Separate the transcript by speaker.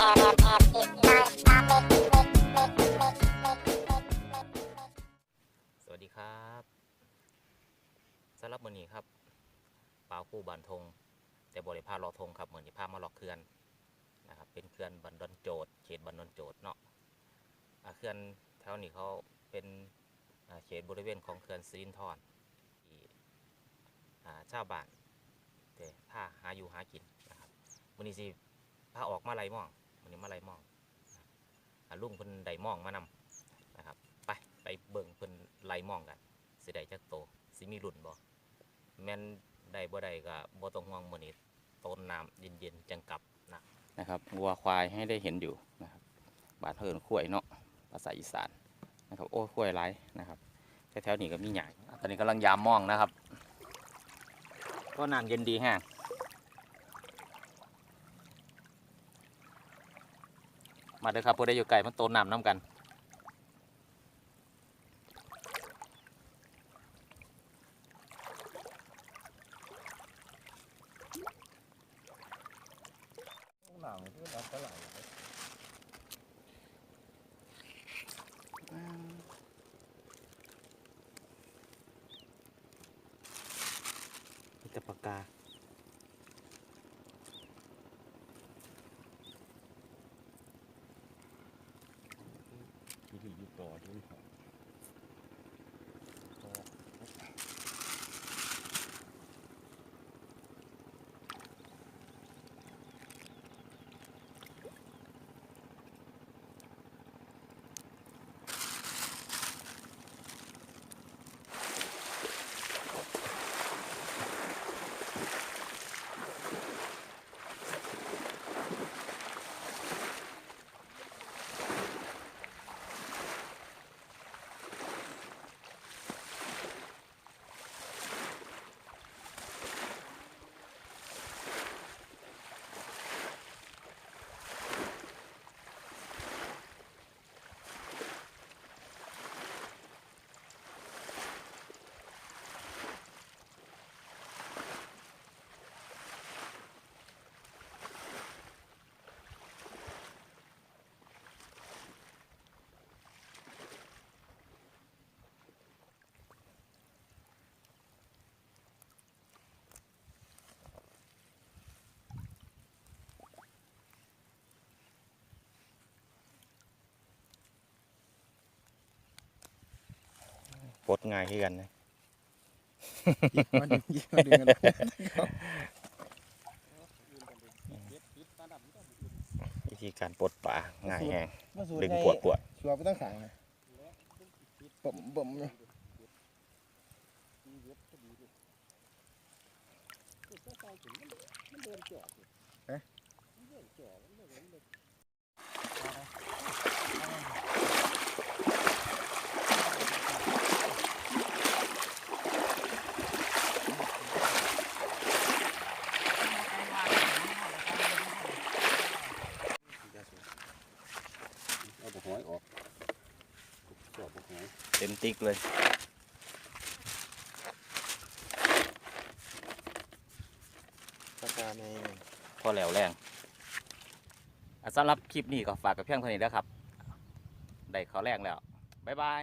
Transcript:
Speaker 1: สวัสดีครับสำหรับมือนี้ครับปาวกู้บันทง แต่บริพาลอทงครับเหมือนที่พามาหลอกเขื่อนนะครับเป็นเขื่อนบันดอนโจดเขตบันดอนโจดเนาะอ่าเขื่อนแถวนี้เขาเป็นเขตบริเวณของเขื่อนสิรินธรที่อ่าชาวบ้านแต่พาหาอยู่หากินนะครับมือนี้สิพาออกมาไล่ม่อง มือนี้มาไล่มองลุงเพิ่นได้มองมานำนะครับ ไปไปเบิ่งเพิ่นไล่มองกันสิได้จักโตสิมีรุ่นบ่แม่นได้บ่ได้ก็บ่ต้องห่วงมื้อนี้ต้นน้ำเย็นๆจังกลับนะนะครับวัวควายให้ได้เห็นอยู่นะครับบาดเพิ่นข้วยเนาะภาษาอีสานนะครับโอ้ข้วยหลายนะครับแถวๆนี้ก็มีหยายตอนนี้กำลังยามมองนะครับ ก็น้ำเย็นดีแฮะ มาเด้อครับผู้ใดอยู่ไกลมันต้นน้ำน้ำกัน
Speaker 2: หนังที่รับเท่าไหร่
Speaker 1: มีแต่ปากกา
Speaker 2: ที่อยู่ต่อด้ ครับ
Speaker 1: ปลดง่ายขึ้นกันนะ
Speaker 2: มันดึงมันดึงกัน
Speaker 1: วิธีการปลดป่าง่ายแฮงดึงปวดปวด
Speaker 2: ชัวร์ไปตั้งขางเลยบ่มบ่มอยู่
Speaker 3: เอาบกหอยออกชอบบกหอย
Speaker 1: เต็มติ๊กเลย
Speaker 2: ปากกาใน
Speaker 1: พอแล้วแรงอะสำหรับคลิปนี้ก็ฝากกับเพียงเท่านี้แล้วครับ ได้ขอแรงแล้ว บ๊ายบาย